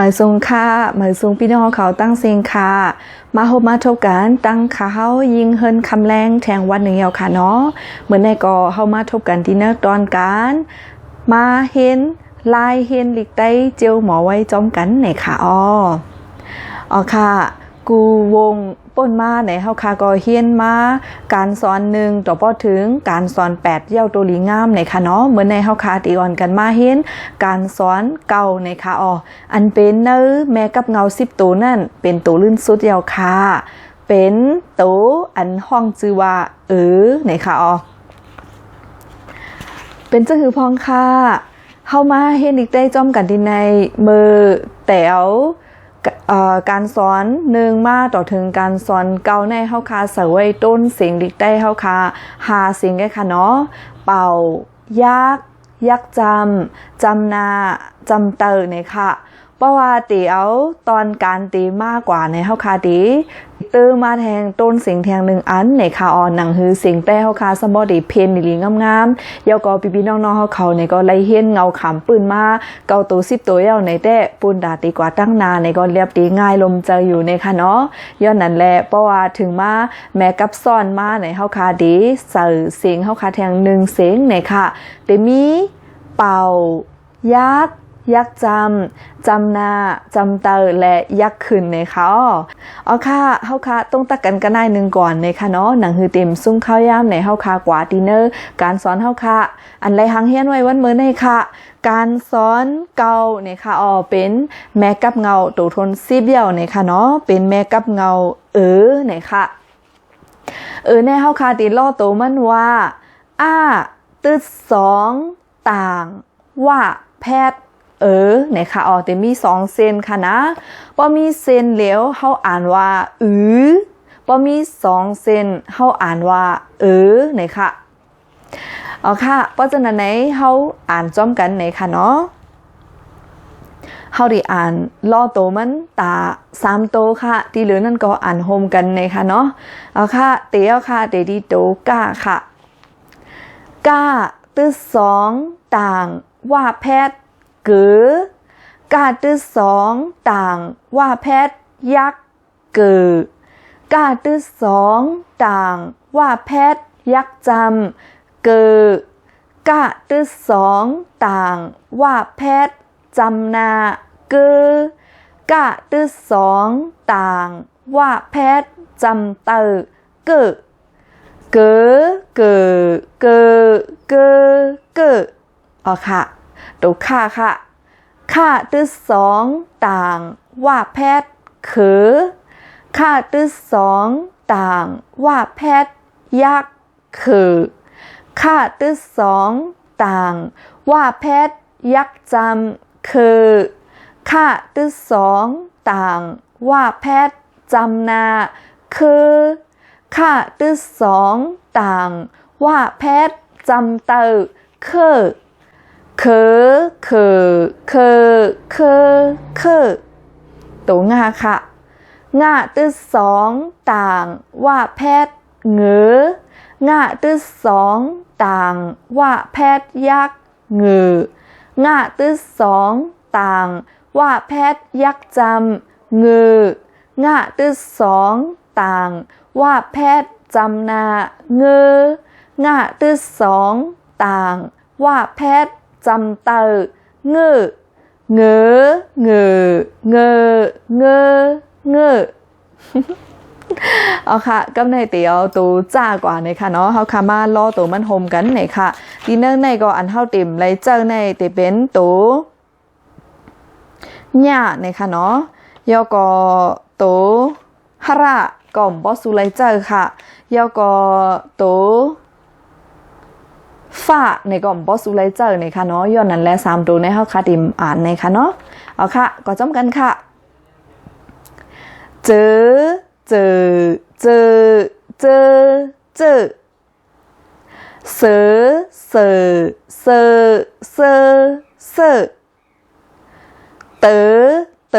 หมายทรงค่าหมายทรงพี่น้องเขาตั้งเสียงค่ะ มาพบมาทบกันตั้งขาเฮายิงเฮินคำแรงแทงวันหนึ่งเยาวค่ะเนาะเหมือนในก่อเฮามาทบกันที่เนอตอนการมาเห็นลายเห็นหลีกได้เจียวหมอไว้จอมกันไหนค่ะอ๋ออ๋อค่ะ กูวง ป้นมาในเฮาคาก็เฮียนมา การสอนหนึ่งต่อพอถึงการสอนแปดเย้าตัวลีงามในค่ะเนาะเหมือนในเฮาคาตีอ่อนกันมาเห็นการสอนเก่าในค่ะอ๋ออันเป็นเนื้อแม่กับเงาสิบตัวนั่นเป็นตัวลื่นสุดยาวค่ะเป็นตัวอันห้องจือว่าเออในค่ะอ๋อเป็นจะคือพองค่ะเข้ามาเห็นอีกได้จอมกันที่ในมือแต๋ว การสอนหนึ่งมาต่อถึงการสอนเก่าในเฮาคาเสวยต้นเสียงดิกได้เฮาคาหาเสียงได้ค่ะเนาะเป่ายักยักจำจำนาจำเตอร์เนี่ยค่ะเพราะว่าตีเอาตอนการตีมากกว่าในเฮาคาตี ตื้อมาแทงต้นเสียงแทงหนึ่งอันในคาออนหนังฮือเสียงแต่เฮาคาสมบอดีเพนนิลีงามๆยาก็พี่ๆน้องๆเฮาเขาในก็ไล่เฮียนเงาขำปืนมาเกาตัวสิบตัวเย้าในแต่ปูนดาตีกว่าตั้งนาในก็เรียบตีง่ายลมใจอยู่ในค่ะเนาะย้อนนั้นแหละเพราะว่าถึงมาแม้กับซ่อนมาในเฮาคาดีเสือเสียงเฮาคาแทงหนึ่งเสียงในค่ะแต่มีเป่ายัก ยักจำจำนาจำเตอและยักขึ้นในเขาเอาค่ะเฮาค่ะต้องตักกันกันได้หนึ่งก่อนในค่ะเนาะหนังฮือเต็มซุ้มข้าวยามในเฮาค่ะกว่าดินเนอร์ การสอนเฮาค่ะอันไรหังเฮียนไว้วันเมื้อในค่ะ การสอนเกาในค่ะอ๋อเป็นแม่กับเงาตัวทนซีเบียวในค่ะเนาะเป็นแม่กับเงา เออในค่ะเออในเฮาค่ะติล่อโตมันว่าอ้าตึดสองต่าง ว่าแพทย์ เออไหนคะอ๋อแต่มีสองเซนค่ะนะพอมีเซนเหลวเขาอ่านว่าอือพอมีสองเซนเขาอ่านว่า เออไหนคะเอ๋อค่ะเพราะฉะนั้นไหนเขาอ่านจ้อมกันไหนคะเนาะเขาได้อ่านล่อโตมันตาสามโตค่ะ ที่เหลือนั่นก็อ่านโฮมกันในค่ะเนาะเอาค่ะ เตียวค่ะเตดีโตก้าค่ะก้าตื้อสองต่างว่าแพทย์ กือกาตื้อสองต่างว่าแพทย์ยักษ์เกือกาตื้อสองต่างว่าแพทย์ยักษ์จำเกือกาตื้อสองต่างว่าแพทย์จำนาเกือกาตื้อสองต่างว่าแพทย์จำเตอเกือเกือเกือเกือเกือเกออ๋อค่ะ ตัวค่าค่ะค่าตื้อสองต่างว่าแพทย์เขือค่าตื้อสองต่างว่าแพทย์ยักขือค่าตื้อสองต่างว่าแพทย์ยักจำคือค่าตื้อสองต่างว่าแพทย์จำนาคือค่าตื้อสองต่างว่าแพทย์จำเตอคือ เคเคเคเคเคตัวงาค่ะงาตื้อสองต่างว่าแพทย์เงืองาตื้อสองต่างว่าแพทย์ยักษ์เงืองาตื้อสองต่างว่าแพทย์ยักษ์จำเงืองาตื้อสองต่างว่าแพทย์จำนาเงืองาตื้อสองต่างว่าแพทย์ จำเตอเงือเงือเงือเงือเงือเงือเอาค่ะกำในเตียวตัวจ้ากว่าในค่ะเนาะเฮาคามาล่อตัวมันโฮมกันในค่ะดีเนอร์ในก็อันเฮาติ่มไลเจอในเตเป็นตัวหญ้าในค่ะเนาะยอก็ตัวฮาระก่อมบอสูไลเจอค่ะยอก็ตัว ฝ้าในก่อมบอสูไลเจอร์ในค่ะเนาะย้อนนั้นและสามตัวในเฮาคาติมอ่านในค่ะเนาะเอาค่ะก็จำกันค่ะ เจอเจอเจอเจอเจอเสือเสือเสือเสือเสือเตอเต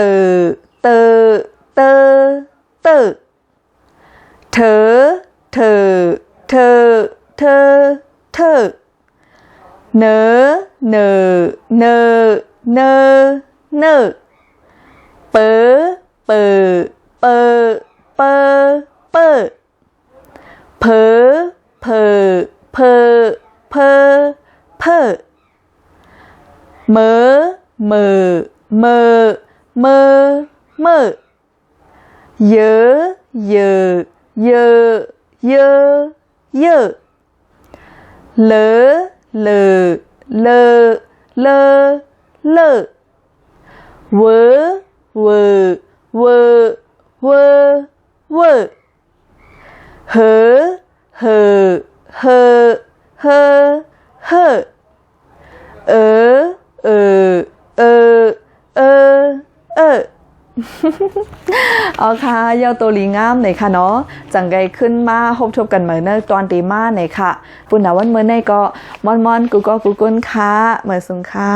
เตเตเตอเธอเธอเธอเธอเธอ เนอเนอเนอเนอเนอเปอเปอเปอเปอเปอเพอเพอเพอเพอเพอเมอเมอเมอเมอเมอเยอะเยอะเยอะเยอะเยอะเลอ เลอเลอเลอเลอเวอเวอเวอเวอเวอเหอเหอเหอเหอเหอเออเออเออเออเออ เอาค่ะเยาตัวลีงามหน่อยค่ะเนาะจังไกขึ้นมาพบทบกันเหมือนในตอนตีมาหน่อยค่ะ ปุ่นหนาวันเมื่อในก็มอนมอนกูก็กูกุนค่ะเหมือนสุงค่ะ